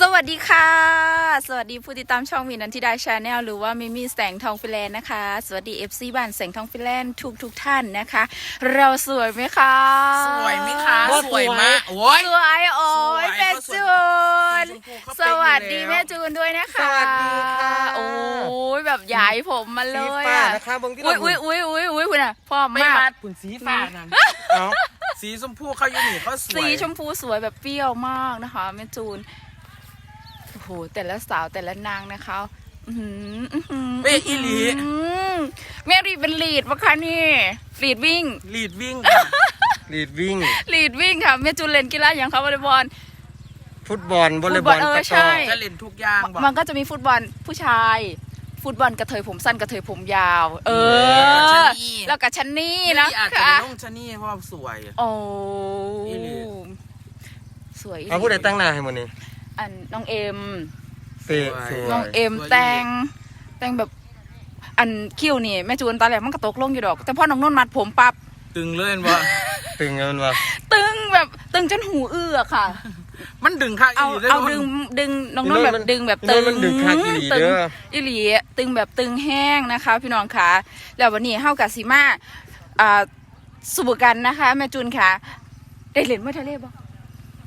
สวัสดีค่ะ สวัสดีผู้ติดตามช่องมีนันทิดาชาแนลหรือว่ามิมี่แสงทองฟิแลนด์นะคะ สวัสดี FC บ้านแสงทองฟิแลนด์ทุกทุกๆท่านนะคะ เราสวยไหมคะสวยไหมคะว่าสวยมากสวยโอ้ย สวยโอ้ยสวยแม่ก็สวยจูนสีชมพูเขาสวัสดีเป็นอยู่แล้วแม่จูนด้วยนะคะสวัสดีค่ะโอ้ยแบบย้ายผมมาเลสียฟ้าอะนะคะเบางที่อุ้ยเราอุ้ยอุ้ยอุ้ยอุ้ยคุณอะพ่อไม่มากมาขุนสีฟ้านั่นเอ้าสีชมพูเขาอยู่นี่เขาสวยสีชมพูสวยแบบเปรี้ยวมากนะคะแม่จูนโอ้โหแต่ละสาวแต่ละนางนะคะอื้อหืออื้อหือเป๊ะอีหลีอืมแม่รีดเป็นลีดปะคะนี่ลีดวิ่งลีดวิ่งลีดวิ่งลีดวิ่งค่ะแม่จูนเล่นกีฬาอย่างคะวอลเลย์บอลฟุตบอลวอลเลย์บอลฟุตบอลเออตะกใช่ร้อจะเล่นทุกอย่างบอกมันก็จะมีฟุตบอลผู้ชาย ฟุตบอลกระเทยผมสั้นกระเทยผมยาว เออแล้วกับชันนี่นะที่อาจจะคะเป็นน้องชะนี่เพราะว่าสวยโอ้อีหลีสวยเอาผู้ใดตั้งหน้าให้หมันนี่ อันน้องเอ็มเตะสวยน้องเอ็มแต่งแต่งแบบ อันคิ้วนี่แม่จูนตอนแรกมันก็ตกลงอยู่ดอก แต่พอน้องนุ่นมัดผมปับตึงเล่นว่าตึงเงินวะตึงแบบตึงจนหูอื้อค่ะ มันดึงข้างเอาอีหลีเอาลยดึงดึงน้องนุ่นแบบดึงแบบตึงมันดึงคักอีหลีตึงเด้ออีหลีตึงแบบตึงแห้งนะคะ พี่น้องคะแล้ววันนี้เฮากับสีมาอ่าสุบกันนะคะแม่จูนค่ะ ได้เล่นเมื่อทะเลบ่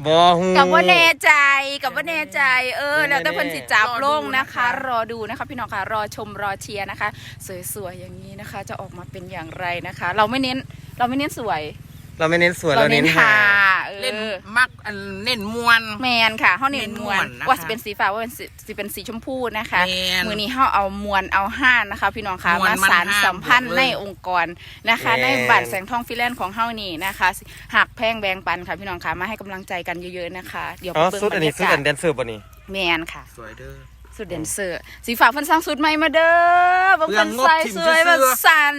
บอฮูกับว่าแน่ใจกับว่าแน่ใจ เออไม่แน่แล้วแต่เพิ่นสิจับลงนะคะ รอดูนะคะพี่น้องค่ะรอชมรอเชียร์นะคะ สวยๆอย่างนี้นะคะ จะออกมาเป็นอย่างไรนะคะ เราไม่เน้นเราไม่เน้นสวย เราไม่เน้นสวยเราเน้นหาเอเล่นอมักอันเน้นมวน แมนค่ะเฮาเน้นเน้นมม่ววนนนะคะว่าสิเป็นสีฟ้าว่าเป็นสีสิเป็นสีชมพูนะคะแม่นมือนี้เฮาเอามวลเอาห้านนะคะ พี่น้องค่ะม่วนมามันสารห้านสัมพันธ์บอกเลยในองค์กรนะคะแม่นในบัตรแสงทองฟิแลนซ์ของเฮานี่นะคะหักแพงแบงปันค่ะพี่น้องค่ะมาให้กำลังใจกันเยอะๆนะคะ เดี๋ยวอ๋อไปเบิ่งสุดบรอันรนี้ยาสุดกาอัศนแดนเซอร์ป่ะนี่แมนค่ะ สวยเด้อ สุดเด่นเซอร์สีฟ้าเพิ่นสร้างสุดใหม่มาเด้อบางเรื่คองนงบใส่ถิ่มสวยซื่มาอสั่น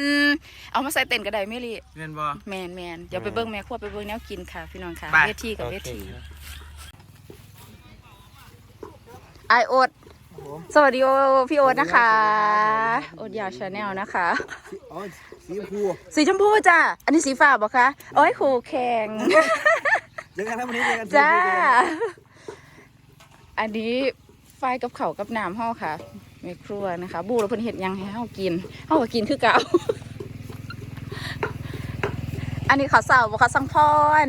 เอามาใส่เต้นก็ได้ไม่รีเล่นบ่แมนแมนเดี๋ยวไปเบิ้งแม่ครัวไปเบิ้งแนวกินค่ะ พี่น้องค่ะไปเวทีกับโอเวเคทีไอโอดสวัสดีโอพี่โอดนะคะ โอดยาวชาแนลนะคะอ๋อสีชมพูสีชมพูจ้ะอันนี้สีฟ้าบอกคะโอ้ยขู่แข่งเจอกันนะวันนี้เจอกันจ้าสีชมพูเจอกันอันนี้ ไฟกับเขาวกับน้ำห่อค่ะแม่ครัวนะคะ บูเราเพิ่นเห็ดหยังให้เฮากินเฮาก็กินคือเก่า อันนี้ข้าวเสาบอกข้าวสังพร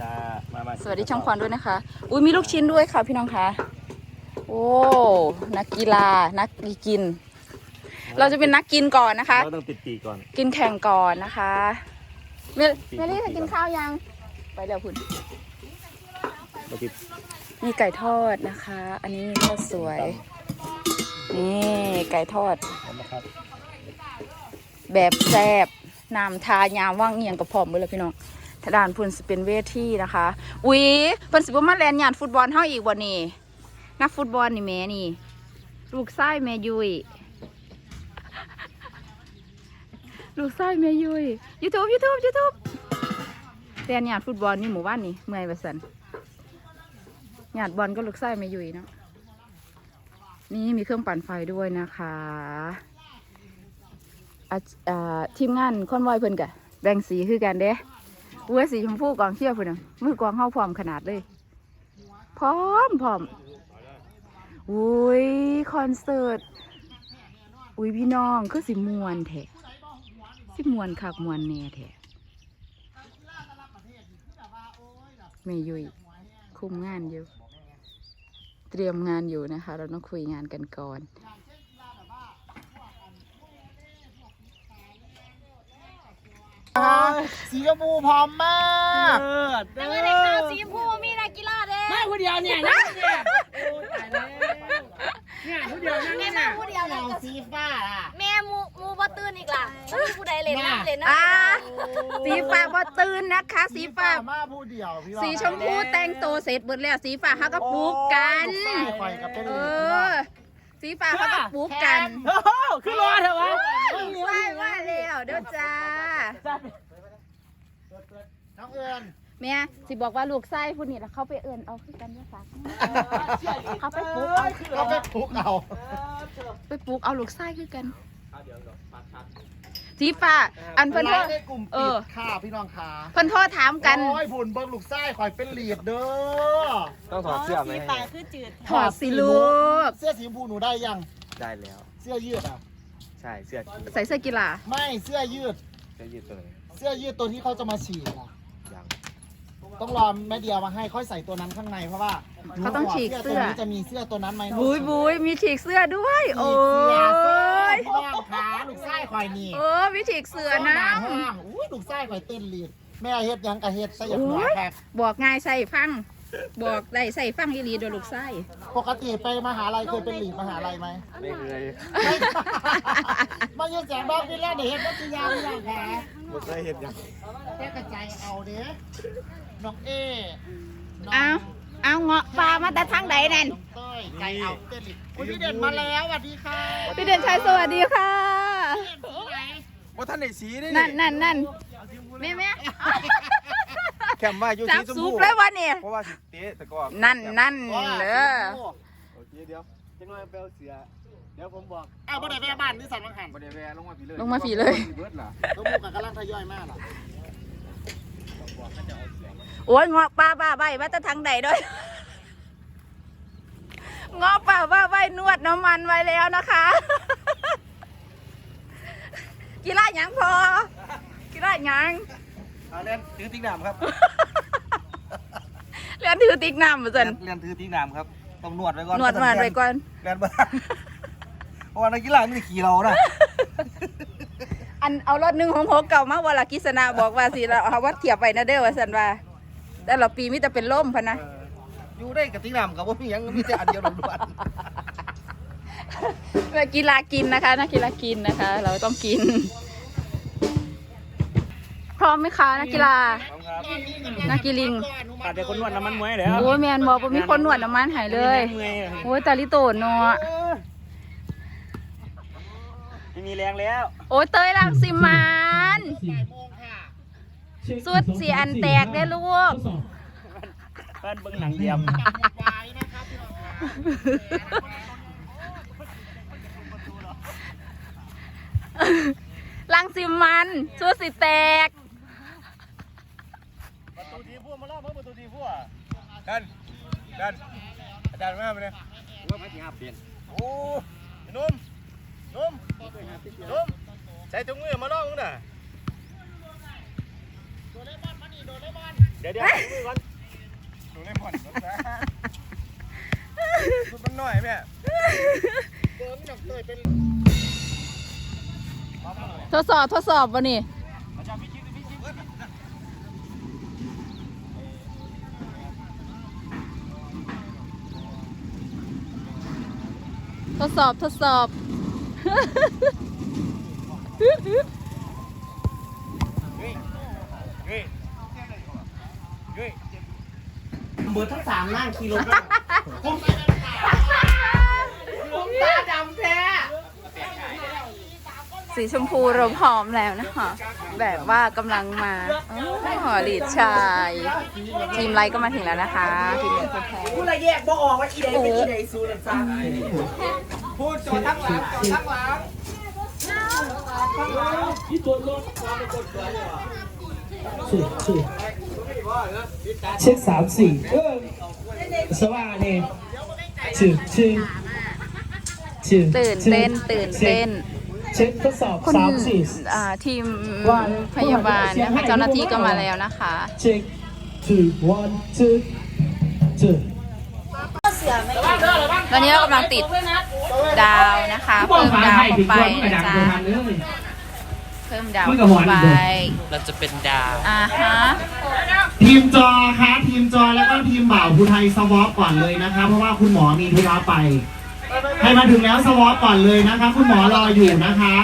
จ้ามามาสวัสดีช่องพรด้วยนะคะ อุ้ยมีลูกชิ้นด้วยค่ะพี่น้องคะโอ้ นักกีฬา นักกิน เราจะเป็นนักกินก่อนนะคะ เราต้องปิดปีกก่อน กินแข่งก่อนนะคะเมลเมลี่เธอกินข้าวยัง ไปเร็วคุณ เราปิด มีไก่ทอดนะคะ อันนี้มีข้าวสวย นี่ไก่ทอด นะครับแบบแซบน้ำทายามว่างเงียงกับพร้อมเบดเลยพี่น้องทางด้านพุ่นสิเป็นเวทีนะคะอุ๊ยเพิ่นสิบ่มาแลนยานฟุตบอลเฮาอีกบ่นี่นักฟุตบอลนี่แม่นี่ ลูกไส้แม่ยุยลูกไส้แม่ยุย YouTube YouTube YouTube แลนยานฟุตบอลนี่หมู่บ้านนี่เมื่อยว่าซั่น หยานบอลก็ลูกไส้แม่ยุยเนาะนี่มีเครื่องปั่นไฟด้วยนะคะทีมงานคอนวอยเพิ่นกะแบ่งสีคือกันเด้เว้ยสีชมพูกองเขี้ยวเพิ่นน่ะมือกองเฮาพร้อมขนาดเลย พร้อมพร้อมอุ้ยคอนเสิร์ตอุ้ยพี่น้องคือสิมวนแท้สิมวนคักมวนแน่แท้แม่ยุยคุมงานอยู่ เตรียมงานอยู่นะคะ เราต้องคุยงานกันก่อนสีชมพูพร้อมมากแต่ว่าในข่าวสีชมพูมีนักกีฬาเด้ไม่คนเดียวเนี่ยนะเนี่ยโอ้ตายแล้วเนี่ยคนเดียวนั่งแม่เนี่ยมาผู้เดียวแล้วก็สีฟ้าล่ะแม่มูมูบ่ตื่ นอีกล่ะบ่มีผู้ใดเล่นน้ำเล่นน้อ่าสีฟ้าบอตื่นนะคะ สีฟ้า มาผู้เดียวพี่น้องสีชมพูแต่งตัวเสร็จหมดแล้ว สีฟ้าเขาก็ปลูกกันโอ้ยไฟกับเป็นเออ สีฟ้าเขาก็ปลูกกันโอ้โหคือรอเถอะวะใช่ว่าแล้วเด้อจ้าน้องเอิญแม่สิบอกว่าลูกไส้ผู้นี้แล้วเขาไปเอื่นเอาคือกันด้วยฝากเขาไปปลูกเอาคือเรากันไปปลุกเอาไปปลูกเอาลูกไส้คือกัน สีฟ้าอันเพิ่นโทไลษฟ์ในกลุ่มเอปิอดค่ะพี่น้องขาเพิ่นโทษถามกันโอ้ยบุญเบิ้งลูกไส้ข่อยเป็นลีดเด้อต้องถอดเสื้อไหมถอดสิลูกเสื้อสีชมพูหนูได้ยังได้แล้ว เสื้อยืดอะใช่เสื้อใส่เสื้อกีฬาไม่เสื้อยืดเสื้อยืดตัวไหนเสื้อยืดตัวที่เขาจะมาฉีดอะยังต้องรอแม่เดียวมาให้ค่อยใส่ตัวนั้นข้างในเพราะว่าเขาต้องฉีกเสื้อตัวนี้จะมีเสื้อตัวนั้นไหมบุยบุยมีฉีกเสื้อด้วย โอ้ ข่อยนี่เออมีฉีกเสื้อนะหาห้างอุ้ยลูกไส้ข่อยเต้นลีดแม่เฮ็ดหยังกะเฮ็ดใส่หยังหัวแขกบอกง่ายใส่ฟัง บอกได้ใส่ฟังอีหลีโดยลูกไส้ปกติไปมหาลัยเคยเป็นลีดมหาลัยไหมไม่เคยมาเยอะแสงบ้างพี่แล้วเดี๋ยวเฮ็ดนักกีฬาพี่น้องขาไม่เคยเห็นยังแค่กระจายเอาเด้น้องเอน้งเอาเอาเงาะปลามาแต่ทางใดนั่นน้องเต้ยไก่เอาเต้นลีดคุณพี่เด่นมาแล้วสวัสดีค่ะพี่เด่นชัยสวัสดีค่ะ ว่าท่านไหนสีนี่นั่นนั่นนั่นแม่แม่แคมว่าอยู่จัสีบชมซุพูปแล้ววะเนี่ยเพราะว่าสิเตะแต่ก็นั่นนั่นเด้อโอเคเดี๋ยวจังหวะเปลเสือเดี๋ยวผมบอกอ้าวบ่ได้ไปบ้านนี่สั่นมังหันบ่ได้แวะลงมาพี่เลยลงมาผีเลย เบิดล่ะก็มูกันกำลังทยอยมากล่ะโอ้ยเงาะปลาบ้าใบมาแต่ทางใดด้วยเงาะป่าบ้าใบนวดน้ำมันไว้แล้วนะคะ กีฬาหยังพอ กีฬาหยังเอาเล่นถือติ๊กน้ำครับเรียนถือติ๊กน้ำมาสันเล่นถือติ๊กน้ำครับ ต้องนวดไว้ก่อนนวดมาไว้ก่อนเล่นบ้าเพราะว่านักกีฬาไม่ได้ขี่เรานะอันเอารถหนึ่งของหกเก่ามาวลากิษณะบอกว่าสิเราเอาวัดเทียบไปนะเด้อว่าสันว่า แต่ละปีมิแต่เป็นล่มพะนะอยู่ได้กับติ๊กน้ำกับว่ามีหยังมีแต่อันเดียวล้วนนั กกีฬากินนะคะนักกีฬากินนะคะ เราต้องกิน พร้อมไหมคะนักกีฬานักกีลิงขาดแต่คนนวดน้ำมันมวยแล้วโอ้ยแมนบอกว่ามีคนหนวดน้ำมันใหายเลยเมื่อยโอ้ยตาลิโตนเนาะไม่มีแรงแล้ว โอ้ยเตยรังสิมันสุดเสียอันแตกได้อลูกเพิ่นเบิ่งหนังเดียม รังสิมันสุดสิแตก ประตูทีพวกมาล่อเพิ่มประตูทีพวกดันดันอาจารย์มาไหมเนี่ยว่าไม่ที่ห้าเปลี่ยนโอ้ยนุ่มนุ่มนุ่มใส่ถุงมือมาล่อมึงน่ะเดี๋ยวเดี๋ยวถุงมือก่อนถุงเล่นผ่อนรถนะชุดมันหน่อยแม่เดินน้องเต้ยเป็น ทดสอบทดสอบวะนี่ทดสอบทดสอบเฮ้ยเฮ้ยเฮ้ยเบิร์ดทั้งสามนั่งขี่รถ สีชมพูเราพร้อมแล้วนะคะ แบบว่ากำลังมาอ๋อลีดชาย ทีมไลท์ก็มาถึงแล้วนะคะทีมคนแพ้ผู้ละแยกบ่ออกว่าอีใดเป็นอีใดซูนซ่าพูดจอดทั้งหลังจอดทั้งหลังที่ตัวรถความเป็นคนเกิดเลยชื่อชื่อเช็คสามสี่เออสว่าเนี่ยชื่อชื่อชื่อตื่นเต้นตื่นเต้น เช็คทดสอบคนสามสี่อ่าทีมพยาบาลนะคะเจ้าหน้าที่ก็มาแล้วนะคะเช็ค two one two two ตอนนี้เรากำลังติดดาวนะคะเพิ่มดาวเข้าไปนะจ๊ะเพิ่มดาวเข้าไปเราจะเป็นดาวอ่าฮะทีมจอคะทีมจอแล้วก็ทีมบ่าวภูไทยสวอปก่อนเลยนะคะเพราะว่าคุณหมอมีธุระไป ให้มาถึงแล้วสวอปก่อนเลยนะคะ คุณหมอรออยู่นะคะ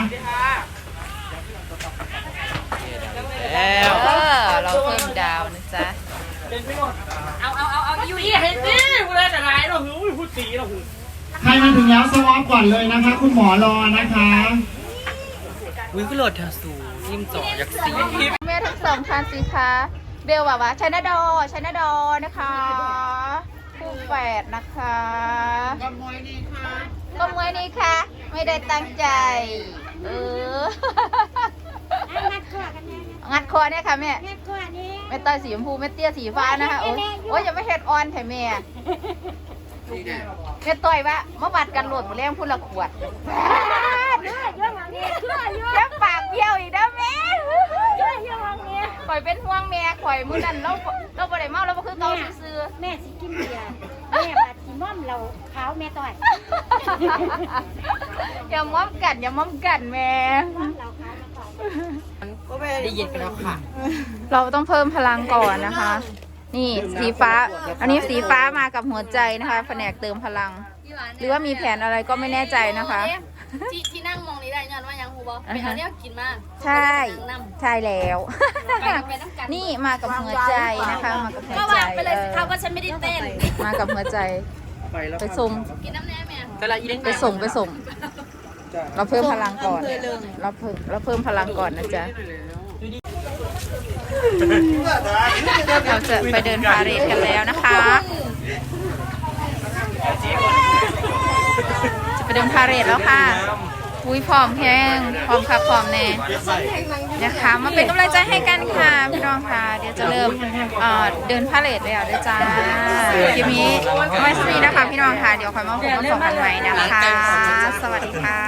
แล้วเออเราเพิ่มดาวนะจ๊ะเอาเอาเอาเอาอยู่นี่เห็นดิผู้ใดจะไหนเราหูผู้ตีเราหูใครมาถึงแล้วสวอปก่อนเลยนะคะ คุณหมอรอนะคะวิกโหลดเธอสู่ทีมจอยักษ์สีแม่ทั้งสองท่านสิคะเบลบอกว่าชนะดอชนะดอนะคะ คู่แฝดนะคะก็มวยนี่ค่ะก็มวยนี่ค่ะ ไม่ได้ตั้งใจ เอองัดคอเนี่ยค่ะแม่แม่ต้อยสีชมพูแม่เตี้ยสีฟ้านะคะ โอ้ยโอ้ยอย่ามาเฮ็ดออนแถแม่แม่ต้อยว่ามาบัดกันโหลดหมดแรงพูดละขวดแค่ปากเบี้ยวอีกนะแม่ข่อยเป็นห่วงแม่ข่อยมื้อนั้นเราเราบ่ได้เมาเราบ่คือ เก่าซื่อแม่สิกินเบียร์แม่บาดสิม่อมเราเท้าแม่ต่อยๆอย่าม้อมกันอย่าม้อมกันแม่ ม่อมเราเท้าแม่ต่อยก็ไม่ได้ยินกันแล้วค่ะ เราต้องเพิ่มพลังก่อนนะคะ นี่สีฟ้า อันนี้สีฟ้ามากับหัวใจนะคะ แผนกเติมพลัง หรือว่ามีแผนอะไรก็ไม่แน่ใจนะคะ ที่ที่นั่งมองนี้ได้ย้อนว่ายังฮูบ่ไปเอาเนี่ยกินมาใช่ใช่แล้วไปไปน้ำกันนี่มากับหัวใจนะคะ มากับหัวก็ใจว่าไปเลยเอสิอครับว่าฉันไม่ได้เต้นมากับหัวใจไปส่ง กินน้ำแน่แม่แต่ละอีเด้งไปส่งไปส่งเราเพิ่มพลังก่อน เราเพิ่มเราเพิ่มพลังก่อนนะจ๊ะ เราจะไปเดินพาเหรดกันแล้วนะคะ จะไป เดินพาเหรดแล้วค่ะ อุ้ยผอมแห้งผอมคักผอมแน่นะคะมาเป็นกำลังใจให้กันค่ะพี่น้องค่ะ เดี๋ยวจะเริ่มเอ่อเดินพาเหรดแล้วด้อจ้าคลิปนี้ไม่สนีนะคะพี่น้องค่ะ เดี๋ยวคอยมาพบกันสองกันใหม่นะคะ สวัสดีค่ะ